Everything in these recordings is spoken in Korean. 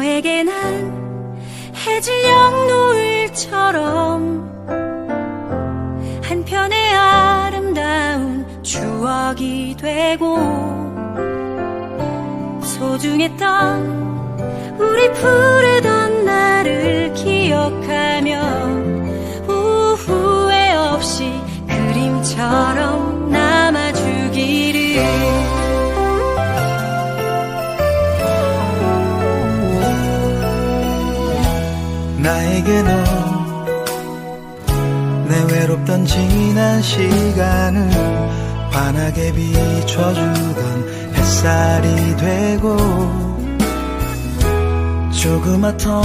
너에게 난 해질녘 노을처럼 한편의 아름다운 추억이 되고 소중했던 우리 품 나에게 너 내 외롭던 지난 시간을 환하게 비춰주던 햇살이 되고 조그맣던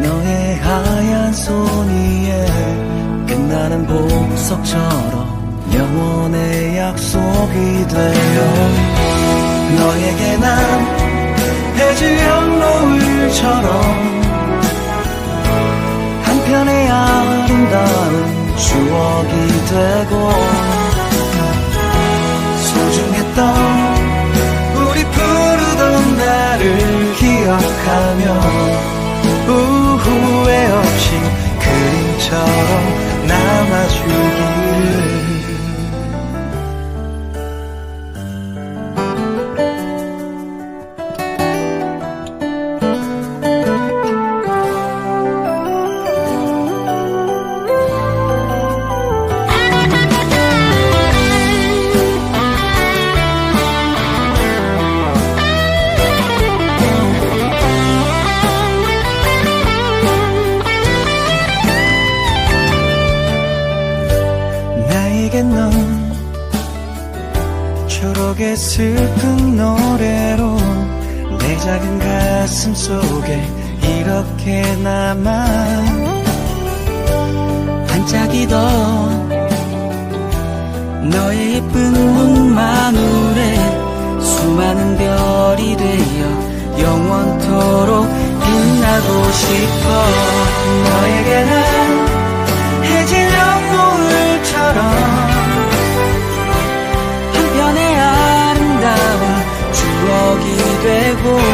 너의 하얀 손 위에 빛나는 보석처럼 영원의 약속이 되어 너에게 난 노을처럼 한편의 아름다운 추억이 되고 소중했던 우리 부르던 날을 기억하며 나에겐 넌 초록의 슬픈 노래로 내 작은 가슴 속에 이렇게 남아 반짝이던 너의 예쁜 눈마늘에 수많은 별이 되어 영원토록 빛나고 싶어. 너에게 난 추억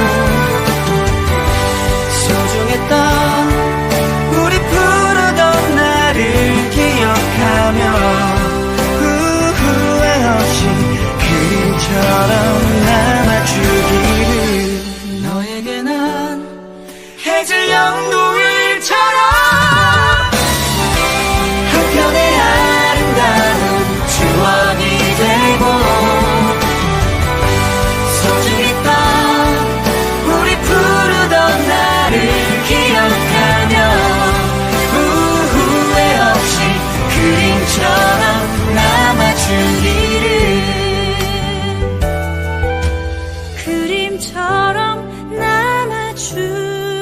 그림처럼 남아주기를